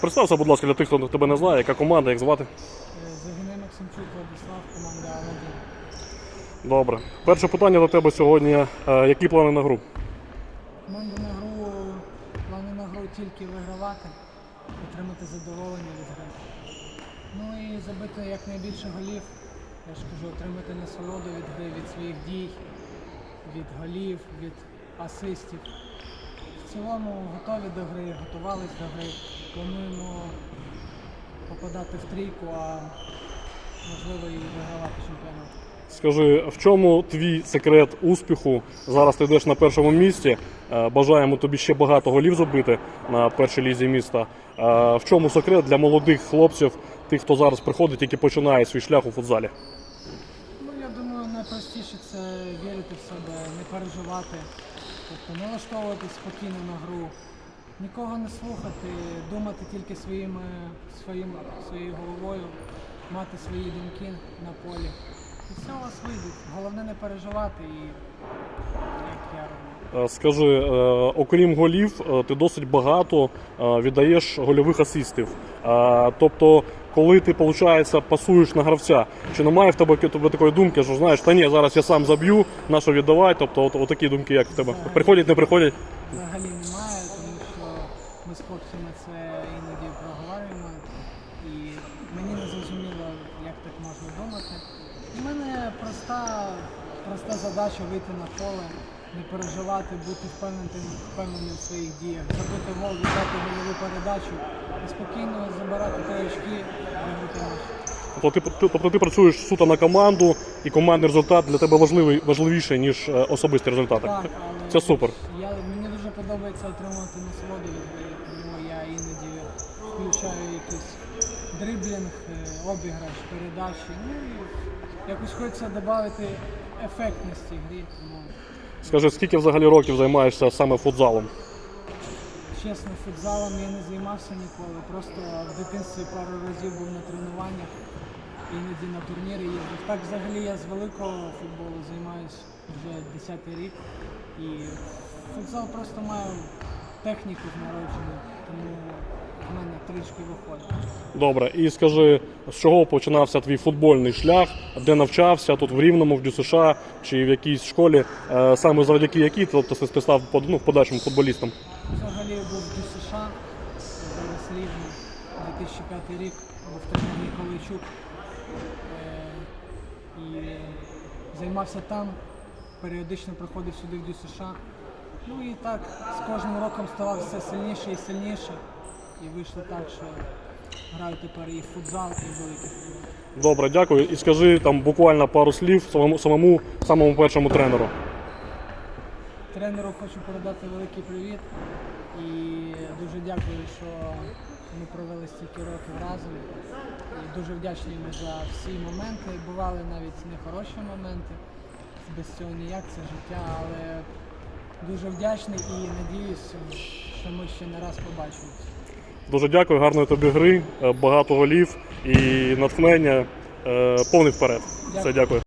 Представся, будь ласка, для тих, хто тебе не знає, яка команда, як звати. Загине Максимчук Владислав, команда А1. Добре. Перше питання до тебе сьогодні. Е, Які плани на гру? Команду на гру, плани на гру тільки вигравати, отримати задоволення від гри. Ну і забити якнайбільше голів. Я ж кажу, отримати насолоду від гри, від своїх дій, від голів, від асистів. Цілому готові до гри, готувалися до гри. Плануємо попадати в трійку, а можливо і вигравати чемпіонат. Скажи, в чому твій секрет успіху? Зараз ти йдеш на першому місці. Е, Бажаємо тобі ще багато голів забити на першій лізі міста. Е, В чому секрет для молодих хлопців, тих, хто зараз приходить, які починає свій шлях у футзалі? Ну, я думаю, найпростіше це вірити в себе, не переживати, тобто налаштовуватись спокійно на гру, нікого не слухати, думати тільки своїми, своїм, своєю головою, мати свої думки на полі. І все у вас вийде. Головне не переживати і як я роблю. Е, Скажи, е, окрім голів, е, ти досить багато віддаєш гольових асистів. Тобто, коли ти, виходить, пасуєш на гравця, чи немає в тебе, тебе такої думки, що знаєш, та ні, зараз я сам заб'ю, на що віддавай, тобто от, отакі думки, як в тебе. Приходять, не приходять? Взагалі немає, тому що ми з хлопцями це іноді проговорюємо. І мені не зрозуміло, як так можна думати. У мене проста, проста задача вийти на поле, не переживати, бути впевненим, впевненим в своїх діях, забити гол, віддати гольову передачу і спокійно забирати три очки, виграти матч. Тобто ти, тобто ти працюєш суто на команду, і командний результат для тебе важливий, важливіший, ніж е, особисті результати. Так, але Це супер. Я, мені дуже подобається отримувати насолоду від гри, тому я іноді включаю якийсь дриблінг, е, обіграш, передачі. Ну і якось хочеться додати ефектності грі. Тому Скажи, скільки взагалі років займаєшся саме футзалом? чесно, футзалом я не займався ніколи. Просто в дитинстві пару разів був на тренуваннях, іноді на турніри їздив. Так взагалі я з великого футболу займаюся вже 10 рік. І футзал просто має техніку з народження, тому в мене трішки виходить. Добре, і скажи, з чого починався твій футбольний шлях, де навчався тут в Рівному, в ДЮСШ чи в якійсь школі, е, саме завдяки якій тобто, ти став под- ну, в подальшому футболістом? Взагалі я був в США, зараз Рівне, 2005 рік, був тренер Ніколайчук. Е, І займався там, періодично приходив сюди в ДЮСШ. Ну і так, з кожним роком ставав все сильніше і сильніше. І вийшло так, що граю тепер і в футзал, і в великий футбол. Добре, дякую. І скажи там буквально пару слів самому самому самому першому тренеру. Тренеру хочу передати великий привіт і дуже дякую, що ми провели стільки років разом. І дуже вдячні йому за всі моменти. Бували навіть нехороші моменти. Без цього ніяк це життя, але дуже вдячний і надіюсь, що ми ще не раз побачимось. Дуже дякую, гарної тобі гри, е, багато голів і натхнення. Е, Повний вперед. Все, Дякую. дякую.